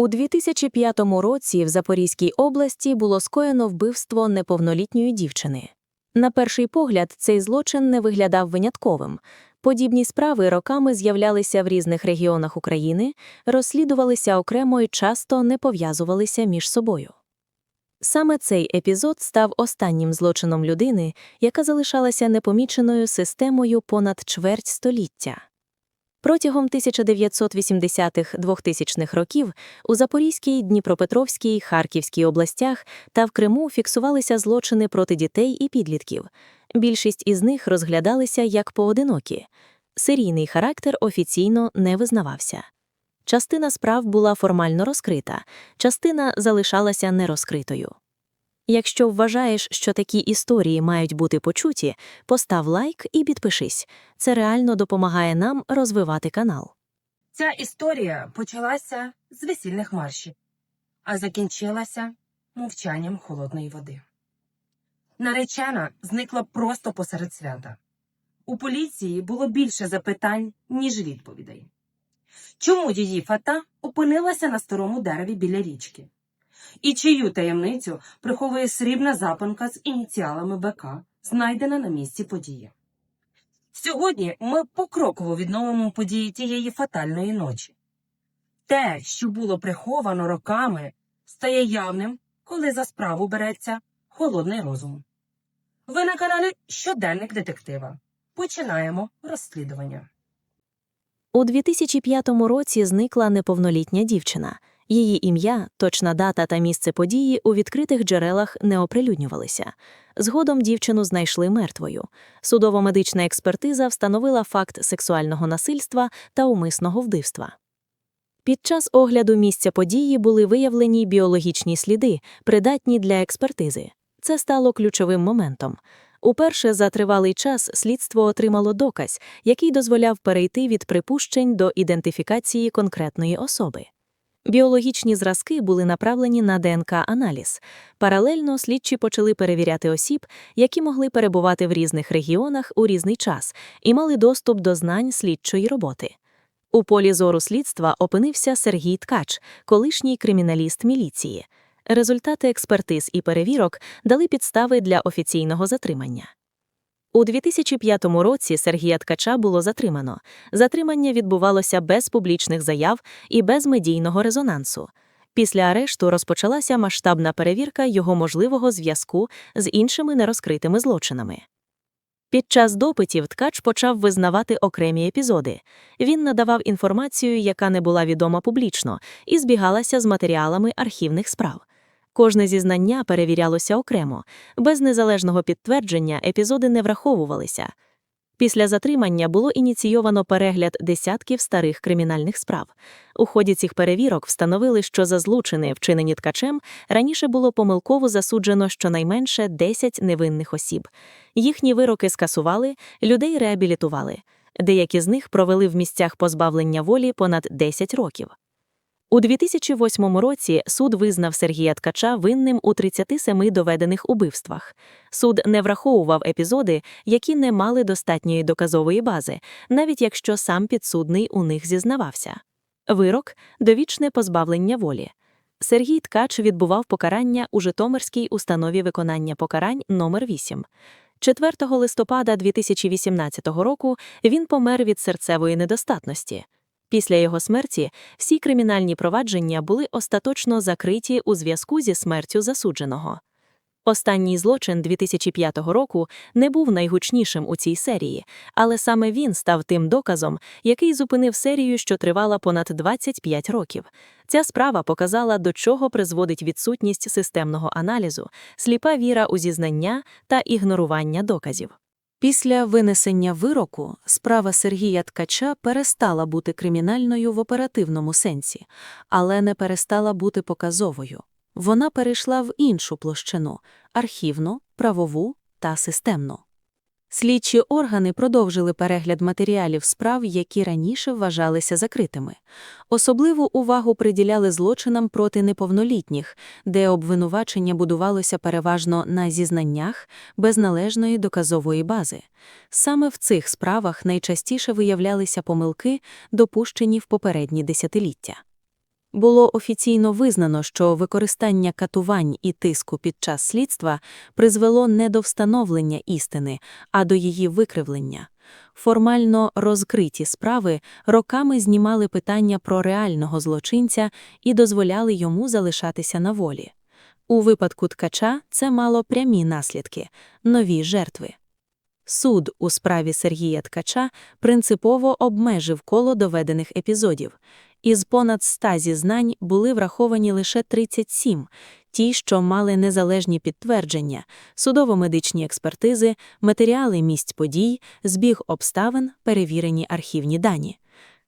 У 2005 році в Запорізькій області було скоєно вбивство неповнолітньої дівчини. На перший погляд, цей злочин не виглядав винятковим. Подібні справи роками з'являлися в різних регіонах України, розслідувалися окремо і часто не пов'язувалися між собою. Саме цей епізод став останнім злочином людини, яка залишалася непоміченою системою понад чверть століття. Протягом 1980-2000-х років у Запорізькій, Дніпропетровській, Харківській областях та в Криму фіксувалися злочини проти дітей і підлітків. Більшість із них розглядалися як поодинокі. Серійний характер офіційно не визнавався. Частина справ була формально розкрита, частина залишалася нерозкритою. Якщо вважаєш, що такі історії мають бути почуті, постав лайк і підпишись. Це реально допомагає нам розвивати канал. Ця історія почалася з весільних маршів, а закінчилася мовчанням холодної води. Наречена зникла просто посеред свята. У поліції було більше запитань, ніж відповідей. Чому її фата опинилася на старому дереві біля річки? І чию таємницю приховує срібна запонка з ініціалами БК, знайдена на місці події. Сьогодні ми покроково відновимо події тієї фатальної ночі. Те, що було приховано роками, стає явним, коли за справу береться холодний розум. Ви на каналі Щоденник детектива. Починаємо розслідування. У 2005 році зникла неповнолітня дівчина. Її ім'я, точна дата та місце події у відкритих джерелах не оприлюднювалися. Згодом дівчину знайшли мертвою. Судово-медична експертиза встановила факт сексуального насильства та умисного вбивства. Під час огляду місця події були виявлені біологічні сліди, придатні для експертизи. Це стало ключовим моментом. Уперше за тривалий час слідство отримало доказ, який дозволяв перейти від припущень до ідентифікації конкретної особи. Біологічні зразки були направлені на ДНК-аналіз. Паралельно слідчі почали перевіряти осіб, які могли перебувати в різних регіонах у різний час і мали доступ до знань слідчої роботи. У полі зору слідства опинився Сергій Ткач, колишній криміналіст міліції. Результати експертиз і перевірок дали підстави для офіційного затримання. У 2005 році Сергія Ткача було затримано. Затримання відбувалося без публічних заяв і без медійного резонансу. Після арешту розпочалася масштабна перевірка його можливого зв'язку з іншими нерозкритими злочинами. Під час допитів ткач почав визнавати окремі епізоди. Він надавав інформацію, яка не була відома публічно, і збігалася з матеріалами архівних справ. Кожне зізнання перевірялося окремо, без незалежного підтвердження епізоди не враховувалися. Після затримання було ініційовано перегляд десятків старих кримінальних справ. У ході цих перевірок встановили, що за злочини, вчинені ткачем, раніше було помилково засуджено щонайменше 10 невинних осіб. Їхні вироки скасували, людей реабілітували. Деякі з них провели в місцях позбавлення волі понад 10 років. У 2008 році суд визнав Сергія Ткача винним у 37 доведених убивствах. Суд не враховував епізоди, які не мали достатньої доказової бази, навіть якщо сам підсудний у них зізнавався. Вирок довічне позбавлення волі. Сергій Ткач відбував покарання у Житомирській установі виконання покарань номер 8 4 листопада 2018 року він помер від серцевої недостатності. Після його смерті всі кримінальні провадження були остаточно закриті у зв'язку зі смертю засудженого. Останній злочин 2005 року не був найгучнішим у цій серії, але саме він став тим доказом, який зупинив серію, що тривала понад 25 років. Ця справа показала, до чого призводить відсутність системного аналізу, сліпа віра у зізнання та ігнорування доказів. Після винесення вироку справа Сергія Ткача перестала бути кримінальною в оперативному сенсі, але не перестала бути показовою. Вона перейшла в іншу площину архівну, правову та системну. Слідчі органи продовжили перегляд матеріалів справ, які раніше вважалися закритими. Особливу увагу приділяли злочинам проти неповнолітніх, де обвинувачення будувалося переважно на зізнаннях без належної доказової бази. Саме в цих справах найчастіше виявлялися помилки, допущені в попередні десятиліття. Було офіційно визнано, що використання катувань і тиску під час слідства призвело не до встановлення істини, а до її викривлення. Формально розкриті справи роками знімали питання про реального злочинця і дозволяли йому залишатися на волі. У випадку ткача це мало прямі наслідки – нові жертви. Суд у справі Сергія Ткача принципово обмежив коло доведених епізодів. Із понад 100 зізнань були враховані лише 37, ті, що мали незалежні підтвердження, судово-медичні експертизи, матеріали місць подій, збіг обставин, перевірені архівні дані.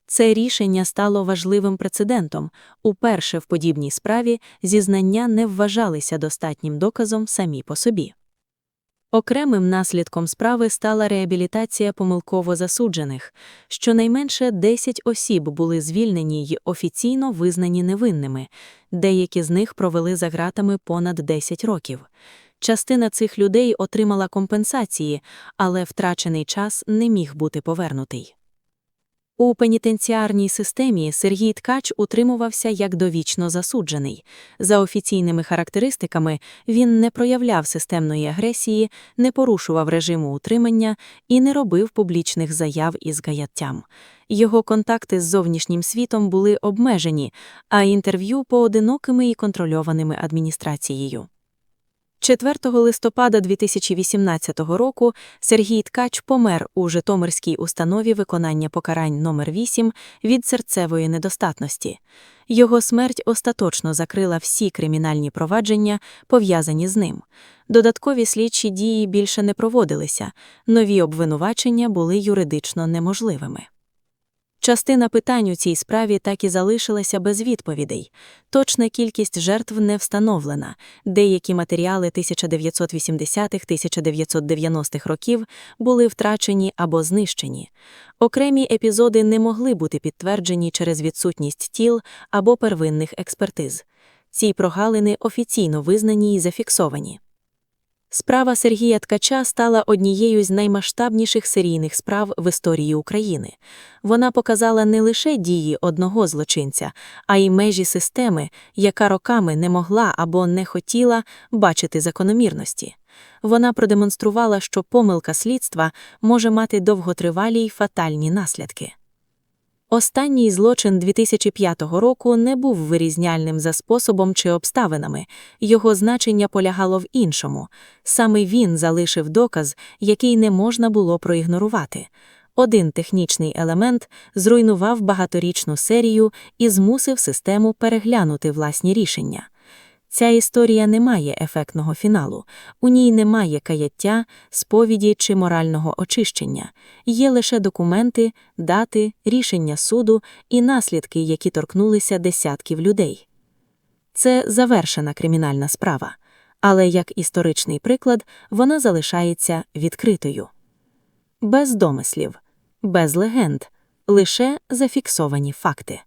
Це рішення стало важливим прецедентом. Уперше в подібній справі зізнання не вважалися достатнім доказом самі по собі. Окремим наслідком справи стала реабілітація помилково засуджених. Щонайменше 10 осіб були звільнені й офіційно визнані невинними, деякі з них провели за ґратами понад 10 років. Частина цих людей отримала компенсації, але втрачений час не міг бути повернутий. У пенітенціарній системі Сергій Ткач утримувався як довічно засуджений. За офіційними характеристиками він не проявляв системної агресії, не порушував режиму утримання і не робив публічних заяв із гаяттям. Його контакти з зовнішнім світом були обмежені, а інтерв'ю поодинокими і контрольованими адміністрацією. 4 листопада 2018 року Сергій Ткач помер у Житомирській установі виконання покарань номер 8 від серцевої недостатності. Його смерть остаточно закрила всі кримінальні провадження, пов'язані з ним. Додаткові слідчі дії більше не проводилися, нові обвинувачення були юридично неможливими. Частина питань у цій справі так і залишилася без відповідей. Точна кількість жертв не встановлена. Деякі матеріали 1980-1990-х років були втрачені або знищені. Окремі епізоди не могли бути підтверджені через відсутність тіл або первинних експертиз. Ці прогалини офіційно визнані і зафіксовані. Справа Сергія Ткача стала однією з наймасштабніших серійних справ в історії України. Вона показала не лише дії одного злочинця, а й межі системи, яка роками не могла або не хотіла бачити закономірності. Вона продемонструвала, що помилка слідства може мати довготривалі й фатальні наслідки. Останній злочин 2005 року не був вирізняльним за способом чи обставинами, його значення полягало в іншому. Саме він залишив доказ, який не можна було проігнорувати. Один технічний елемент зруйнував багаторічну серію і змусив систему переглянути власні рішення. Ця історія не має ефектного фіналу, у ній немає каяття, сповіді чи морального очищення, є лише документи, дати, рішення суду і наслідки, які торкнулися десятків людей. Це завершена кримінальна справа, але як історичний приклад вона залишається відкритою. Без домислів, без легенд, лише зафіксовані факти.